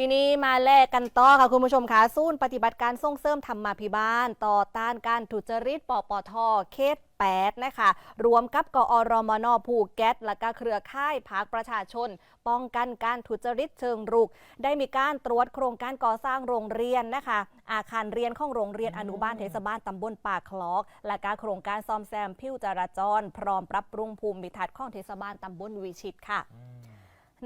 ทีนี้มาแลกกันต่อค่ะคุณผู้ชมคะศูนย์ปฏิบัติการส่งเสริมธรรมาภิบาล ต่อต้านการทุจริตปปทเขต8นะคะรวมกับกอรมนภูเก็ตและก็เครือข่ายภาคประชาชน ป้องกันการทุจริตเชิงรุก ได้มีการตรวจโครงการก่อสร้างโรงเรียนนะคะ อาคารเรียนของโรงเรียนอนุบาลเทศบาลตำบลปากคลอก และการโครงการซ่อมแซมผิวจราจร พร้อมปรับปรุงภูมิทัศน์ของเทศบาลตำบลวิชิตค่ะ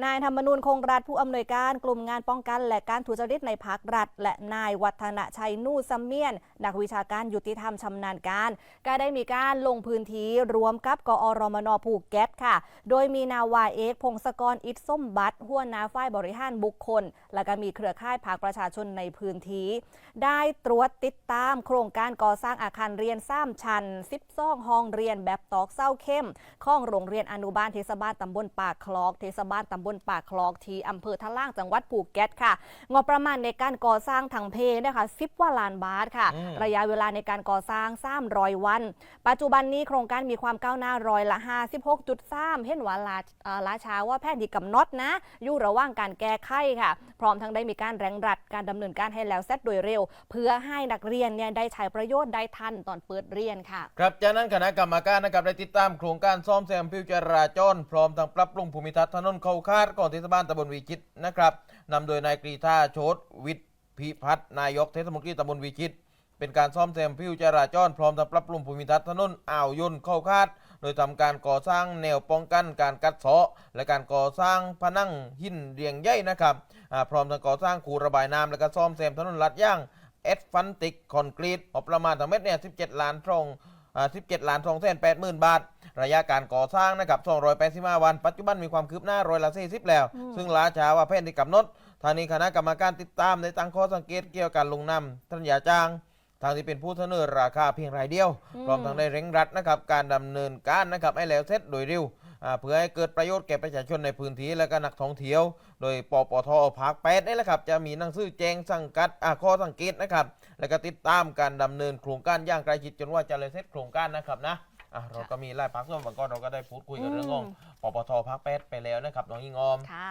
นายธรรมนูญคงรัฐผู้อำนวยการกลุ่มงานป้องกัน และการทุจริตในภาครัฐ และนายวัฒนชัยนู่ซัมเมียน นักวิชาการยุติธรรมชำนาญการ ก็ได้มีการลงพื้นที่รวมกับกอรมนภูเก็ตค่ะ โดยมีนาวาเอกพงศกรอิทส้มบัตรหัวหน้าฝ่ายบริหารบุคคล และก็มีเครือข่ายภาคประชาชนในพื้นที่ได้ตรวจติดตามโครงการก่อสร้างอาคารเรียนสามชั้น12ห้องเรียนแบบตอกเศร้าเข้มของโรงเรียนอนุบาลเทศบาลตำบลปากคลอกเทศบาลตำบลปากคลอกที่อำเภอท่าล่างจังหวัดภูเก็ตค่ะงบประมาณในการก่อสร้างทางเพนะคะ10กว่าล้านบาทค่ะอืมระยะเวลาในการก่อสร้าง300วัน ปัจจุบันนี้โครงการมีความก้าวหน้าร้อยละ 56.3 เห็นว่าลาเอ่อล้าช้าว่าแพทย์ที่กำหนดนะ อยู่ระหว่างการแก้ไขค่ะ พร้อมทั้งได้มีการแรงรัดการดำเนินการให้แล้วเสร็จโดยเร็ว เพื่อให้นักเรียนเนี่ยได้ใช้ประโยชน์ได้ทันตอนเปิดเรียนค่ะ ครับจากนั้นคณะกรรมการนะครับได้ติดตามโครงการซ่อมแซมผิวจราจรพร้อมทั้งปรับปรุงภูมิทัศน์ถนนเขาคาดก่อนเทศบาลตำบลวิชิตนะครับนำโดยนายกรีธาโชตวิทย์พิพัฒน์นายกเทศมนตรีตำบลวิชิต เป็นการซ่อมแซมผิวจราจรพร้อมทั้งปรับปรุงภูมิทัศน์ถนนอ่าวยนเข้าคาด โดยทำการก่อสร้างแนวป้องกันการกัดเซาะและการก่อสร้างผนังหินเรียงใหญ่นะครับพร้อมทั้งก่อสร้างคูระบายน้ำและก็ซ่อมแซมถนนลัดย่างเอสฟันติกคอนกรีตงบประมาณทั้งเม็ดเนี่ย17 ล้านตรงอ่า17 ล้าน2แสน8หมื่นบาท ระยะการก่อสร้างนะครับ285วัน ปัจจุบันมีความคืบหน้าร้อยละ40แล้วอืมซึ่งล้าช้าว่าแผนที่กำหนดทางนี้คณะกรรมการติดตามได้ตั้งข้อสังเกตเกี่ยวกับการลงนำทัญญาจ้างทางที่เป็นผู้เสนอราคาเพียงรายเดียว พร้อมทั้งได้เร่งรัดนะครับการดำเนินการนะครับให้แล้วเสร็จโดยเร็วอ่าเพื่อให้เกิดประโยชน์แก่ประชาชนในพื้นที่และก็นักท่องเที่ยว โดยปปทภาคแปดนี่แหละครับจะมีหนังสือแจ้งสังกัดอ่าข้อสังเกตนะครับ แล้วก็ติดตามการดำเนินโครงการอย่างใกล้ชิดจนว่าจะเลยเสร็จโครงการนะครับนะ อะเราก็มีไล่พักส่วนบางก้อนเราก็ได้พูดคุยกันเรื่องของปปทภาคแปดไปแล้วนะครับน้องยิงออม ค่ะ